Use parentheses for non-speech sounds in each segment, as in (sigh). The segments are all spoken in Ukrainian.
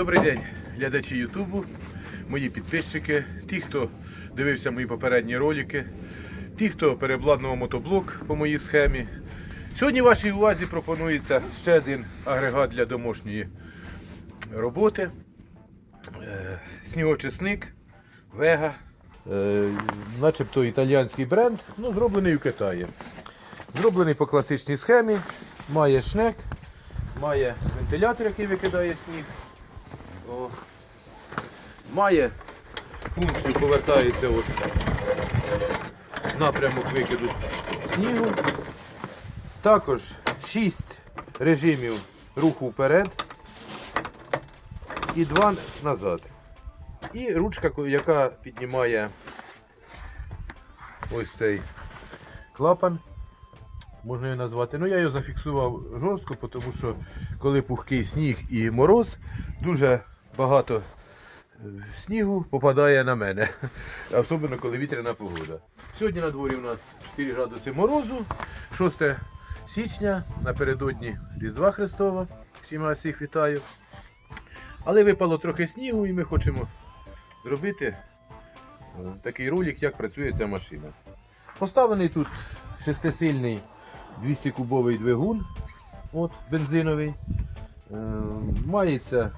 Добрий день, глядачі Ютубу, мої підписчики, ті, хто дивився мої попередні ролики, ті, хто переобладнував мотоблок по моїй схемі. Сьогодні вашій увазі пропонується ще один агрегат для домашньої роботи. Е, Снігочисник Вега. Е, Начебто італіянський бренд, ну, зроблений у Китаї. Зроблений по класичній схемі, має шнек, має вентилятор, який викидає сніг. О. Має функцію, повертається от напрямок викиду снігу. Також 6 режимів руху вперед і 2 назад. І ручка, яка піднімає ось цей клапан. Можна її назвати. Ну я його зафіксував жорстко, тому що коли пухкий сніг і мороз, дуже багато снігу попадає на мене. (laughs) Особливо коли вітряна погода. Сьогодні на дворі у нас 4 градуси морозу, 6 січня, напередодні Різдва Христова. Всім вас всіх вітаю. Але випало трохи снігу і ми хочемо зробити е, такий ролик, як працює ця машина. Поставлений тут шестисильний 200-кубовий двигун, от, бензиновий. Е, мається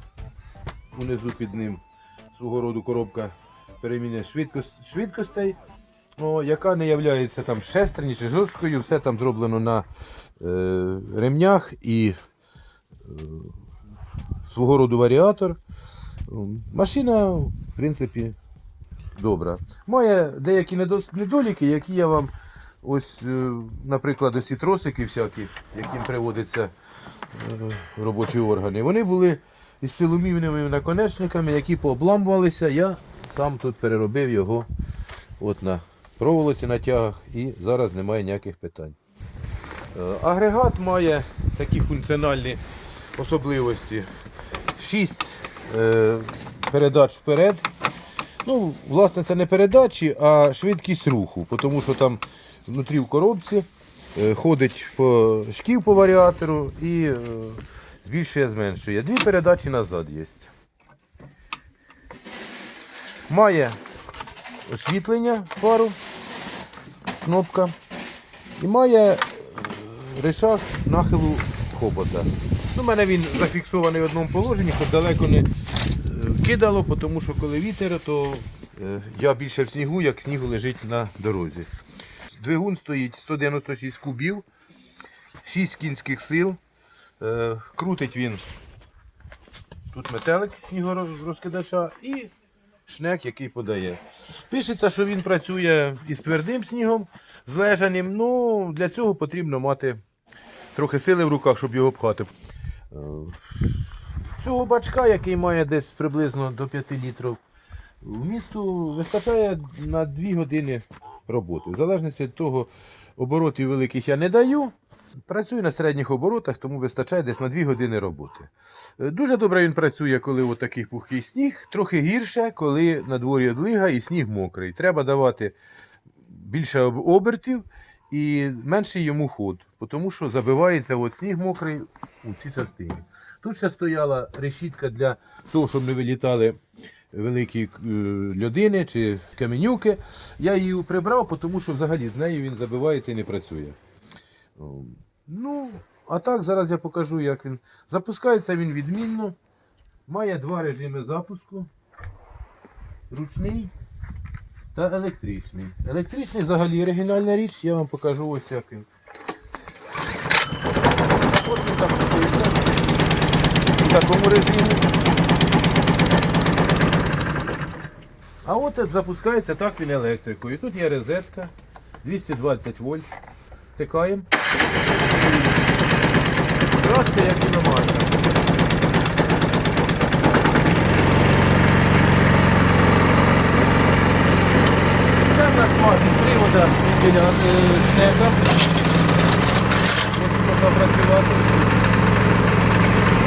унизу під ним свого роду коробка переміни швидкос- швидкостей, о, яка не є там шестерні чи жорсткою, все там зроблено на е, ремнях і е, свого роду варіатор. Машина, в принципі, добра. Має деякі недоліки, які я вам ось, е, наприклад, ці тросики всякі, яким приводяться е, робочі органи. Вони були із силомівними наконечниками, які пообламувалися. Я сам тут переробив його от на проволоці на тягах і зараз немає ніяких питань. Е, Агрегат має такі функціональні особливості. 6 е, передач вперед. Ну, власне, це не передачі, а швидкість руху, тому що там внутрі в коробці е, ходить по шків по варіатору і збільшує, зменшує. Дві передачі назад є. Має освітлення пару, кнопка. І має е, нахилу хобота. У мене він зафіксований в одному положенні, щоб далеко не е, кидало, тому що коли вітер, то е, я більше в снігу, як снігу лежить на дорозі. Двигун стоїть 196 кубів, 6 кінських сил. Е, Крутить він тут метелик снігорозкидача і шнек, який подає. Пишеться, що він працює із твердим снігом, з лежаним. Ну, для цього потрібно мати трохи сили в руках, щоб його пхати. Е, Цього бачка, який має десь приблизно до 5 літрів, вмісту вистачає на 2 години роботи. В залежності від того, оборотів великих я не даю. Працюю на середніх оборотах, тому вистачає десь на 2 години роботи. Е, Дуже добре він працює, коли от такий пухкий сніг, трохи гірше, коли на дворі одлига і сніг мокрий. Треба давати більше обертів і менший йому ход, тому що забивається от сніг мокрий у цій частині. Тут ще стояла решітка для того, щоб не вилітали великі е, льодини чи каменюки. Я її прибрав, тому що взагалі з нею він забивається і не працює. Ну, а так зараз я покажу, як він. Запускається він відмінно. Має два режими запуску. Ручний та електричний. Електричний взагалі оригінальна річ, я вам покажу ось як він. От він так. В такому режимі. А от запускається так він електрикою. Тут є розетка 220 вольт. Втикаємо. Краще, як нормально. Це в нас два привода ділян снега. Можемо попрацювати.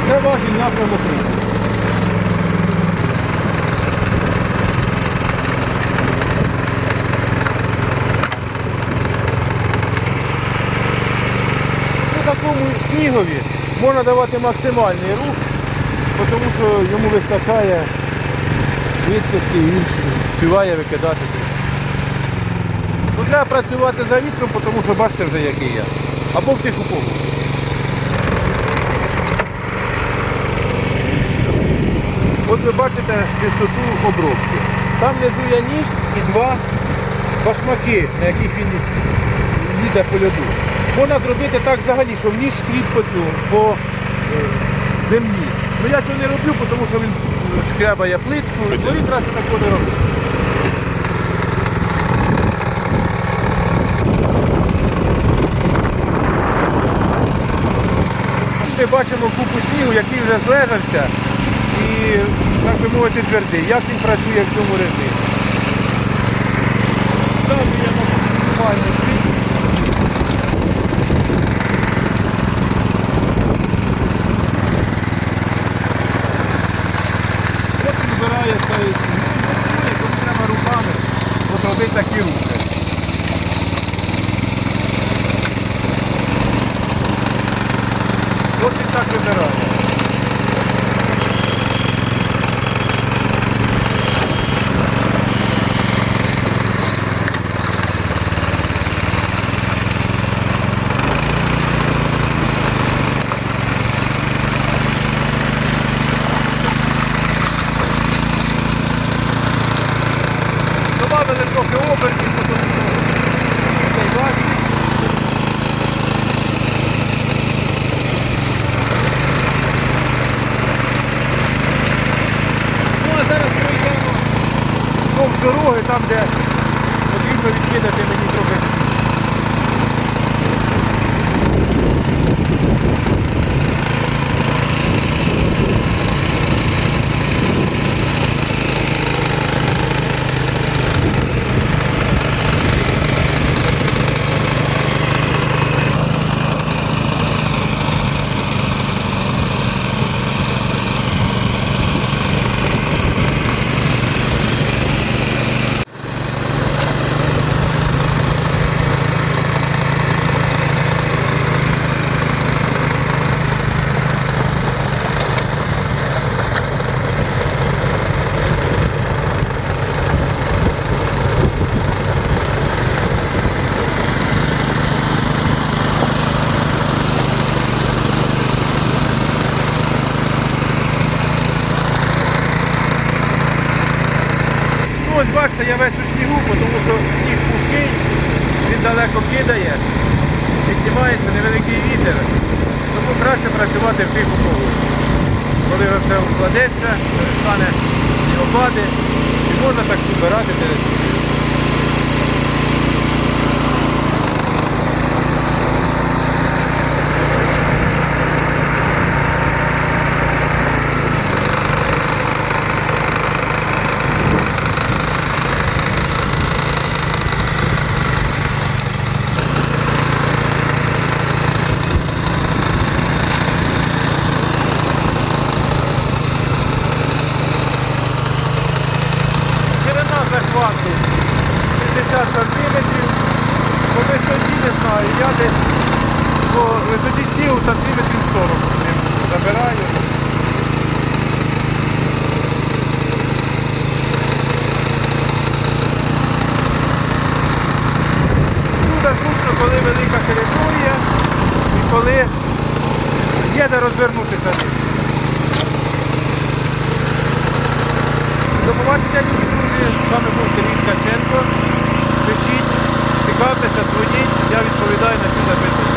Це вагін напрямок руху. У снігові можна давати максимальний рух, тому що йому вистачає швидкості і він співає викидати. Ну, треба працювати за вітром, тому що бачите вже який я. Або в тиху погоду. От ви бачите чистоту обробки. Там внизу є ніж і два башмаки, на яких він їде по льоду. Можна зробити так взагалі, що в ніж шкріб по цьому, по е, землі. Ну я цього не роблю, тому що він шкрябає плитку, ну він краще такого не робить. Ми бачимо купу снігу, який вже злежався і, так би мовити, твердий. Як він працює в цьому режимі? Ставлю я на світ. Потім збирає цей сніг. Ну, і коли треба руками, от робить такі рухи. От він так вибирає. Добавили трохи обертів, тому що цей бачить. Ну а зараз пройдемо вздовж дороги, там де потрібно відкидати мені трохи. Ну ось бачите, я весь у снігу, тому що сніг пухкий, він далеко кидає, піднімається невеликий вітер, тому краще працювати в тиху погоду. Коли все вкладеться, перестане снігопади, і можна так збирати територію. бачите, люди, з вами був Сергій Ткаченко. Пишіть, цікавтеся, дзвоніть, я відповідаю на ці запитання.